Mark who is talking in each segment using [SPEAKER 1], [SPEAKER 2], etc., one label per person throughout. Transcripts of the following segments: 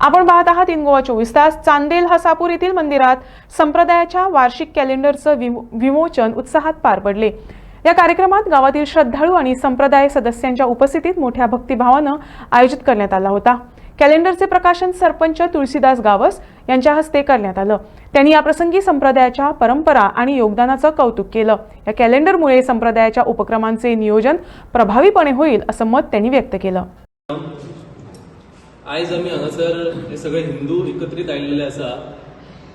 [SPEAKER 1] आपण पाहत आहात इन गोवा चोवीस तास. चांदेल हसापूर येथील मंदिरात संप्रदायाच्या वार्षिक कॅलेंडरचं विमो- विमोचन उत्साहात पार पडले. या कार्यक्रमात गावातील श्रद्धाळू आणि संप्रदाय सदस्यांच्या उपस्थितीत मोठ्या भक्तिभावानं आयोजित करण्यात आला होता. कॅलेंडरचे प्रकाशन सरपंच तुळशीदास गावस यांच्या हस्ते करण्यात आलं. त्यांनी याप्रसंगी संप्रदायाच्या परंपरा आणि योगदानाचं कौतुक केलं. या कॅलेंडरमुळे संप्रदायाच्या उपक्रमांचे नियोजन प्रभावीपणे होईल असं मत त्यांनी व्यक्त केलं.
[SPEAKER 2] आयज आमी हांगासर हे सगळे हिंदू एकत्रीत आयिल्ले आसा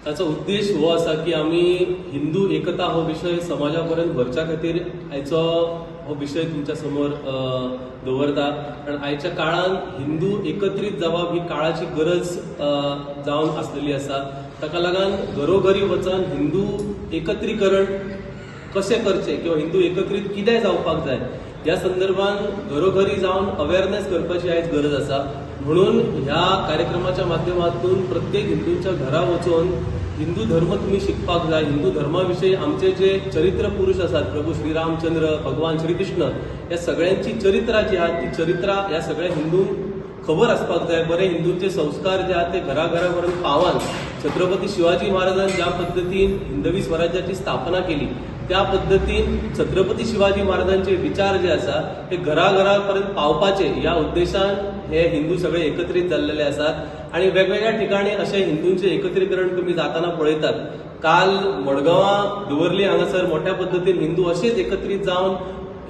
[SPEAKER 2] ताचो उद्देश हो आसा की आमी हिंदू एकता हो विशय समाजा पर्यंत व्हरच्या खातीर आयचो हो विशय तुमच्यासमोर दवरता. कारण आयच्या काळान हिंदू एकत्रीत जावप ही काळाची गरज जावन आसलेली आसा ताका लागून घरोघरी वचून हिंदू एकत्रीकरण कशें करचें किंवा हिंदू एकत्रीत कितें जावपाक जाय ह्या संदर्भान घरोघरी जावन अवेअरनेस करपाची आयज गरज आसा म्हणून ह्या कार्यक्रमाच्या माध्यमातून प्रत्येक हिंदूंच्या घरा वचून हिंदू धर्म तुम्ही शिकपाक जाय हिंदू धर्माविषयी आमचे जे चरित्र पुरुष आसात प्रभू श्रीरामचंद्र भगवान श्रीकृष्ण या सगळ्यांची चरित्रां जी आहात ती चरित्रां ह्या सगळ्या हिंदूंक खबर आसपाक जाय बरे हिंदूंचे संस्कार जे आहात ते घराघरापर्यंत पावान. छत्रपती शिवाजी महाराजान ज्या पद्दतीन हिंदवी स्वराज्याची स्थापना केली त्या पद्दतीन छत्रपती शिवाजी महाराजांचे विचार जे आसा ते घराघरापर्यंत पावपाचे या उद्देशान हे हिंदू सगळे एकत्रित जाल्लेले असतात. आणि वेगवेगळ्या ठिकाणी असे हिंदूंचे एकत्रीकरण तुम्ही जाताना पळयतात. काल मडगांवां दुवर्ली हांगासर मोठ्या पद्दतीन हिंदू असेच एकत्रित जावन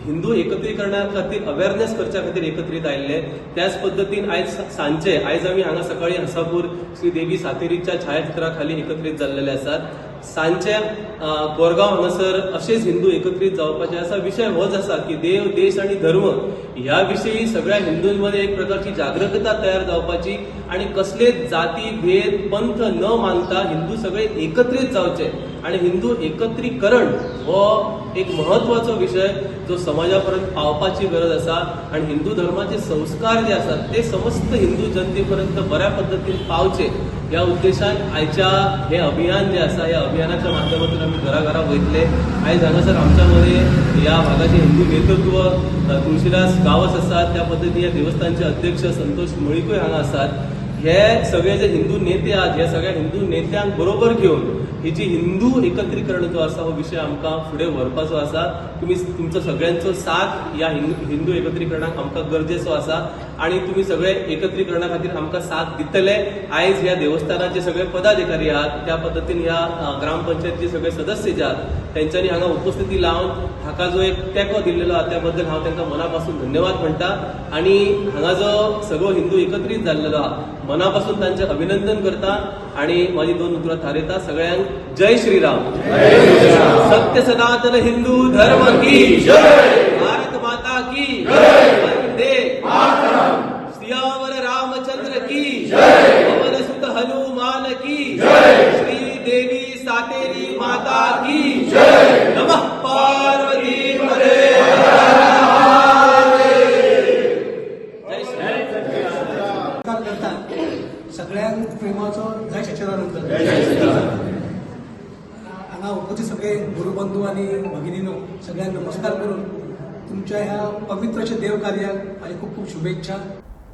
[SPEAKER 2] हिंदू एकत्रीकरणा खातीर अवेअरनेस करच्या खातीर एकत्रित आयिल्ले. त्याच पद्दतीन आयज सांचे आयज आमी हांगा सकाळी हसापूर श्री देवी सातेरीच्या छायाचित्रा खाली एकत्रित जाल्लेले आसात सांचे कोरगांव हांगासर अशेच हिंदू एकत्रित जावपाचे असा विशय होच आसा की देव देश आणि धर्म ह्या विशयी सगळ्या हिंदूंमध्ये एक प्रकारची जागृतता तयार जावपाची आणि कसले जाती भेद पंथ न मानता हिंदू सगळे एकत्रित जावचे. आणि हिंदू एकत्रीकरण हो एक महत्वाचो विषय जो समाजापर्यंत पावपाची गरज आसा आणि हिंदू धर्माचे संस्कार जे आसात ते समस्त हिंदू जनतेपर्यंत बऱ्या पद्धतीन पावचे या उद्देशान आयच्या हे अभियान जे आसा या अभियानाच्या माध्यमातून आम्ही घराघरा वयतले आयज हांगासर आमच्या मध्ये या भागाचे हिंदू नेतृत्व तुळशीदास गावस आसात त्या पद्दतीन या देवस्थानचे अध्यक्ष संतोष मळीकूय हांगा आसात हे सगळे जे हिंदू नेते आहात ह्या सगळ्या हिंदू नेत्यांक बरोबर घेऊन ही जी हिंदू एकत्रीकरण जो आसा हो विषय आमकां फुडें व्हरपाचो आसा तुम्ही तुमचो सगळ्यांचो साथ या हिंदू हिंदू एकत्रीकरणाक आमकां गरजेचो आसा आणि तुम्ही सगळे एकत्रीकरणा खातीर आमकां साथ दितले. आयज ह्या देवस्थानाचे सगळे पदाधिकारी आहात त्या पद्दतीन ह्या ग्रामपंचायतीचे सगळे सदस्य जे आहात त्यांच्यानी हांगा उपस्थिती लावन हाका जो एक तेको दिल्लेलो आहा त्या बद्दल हांव तांकां मनापासून धन्यवाद म्हणटा. आणि हांगा जो सगळो हिंदू एकत्रीत जाल्लेलो आहा मनापासून तांचे अभिनंदन करता आणि माझी दोन उतरां थारयता सगळ्यांक जय श्रीराम. सत्य सनातन हिंदू धर्म की भारत
[SPEAKER 3] सगळ्यांक प्रेमाचो जय सच्चिदानंद. हांगा उपस्थित सगळे गुरुबंधू आणि भगिनीनो सगळ्यांक नमस्कार करून तुमच्या ह्या पवित्र अशा देव कार्याक माझी खूप खूप शुभेच्छा.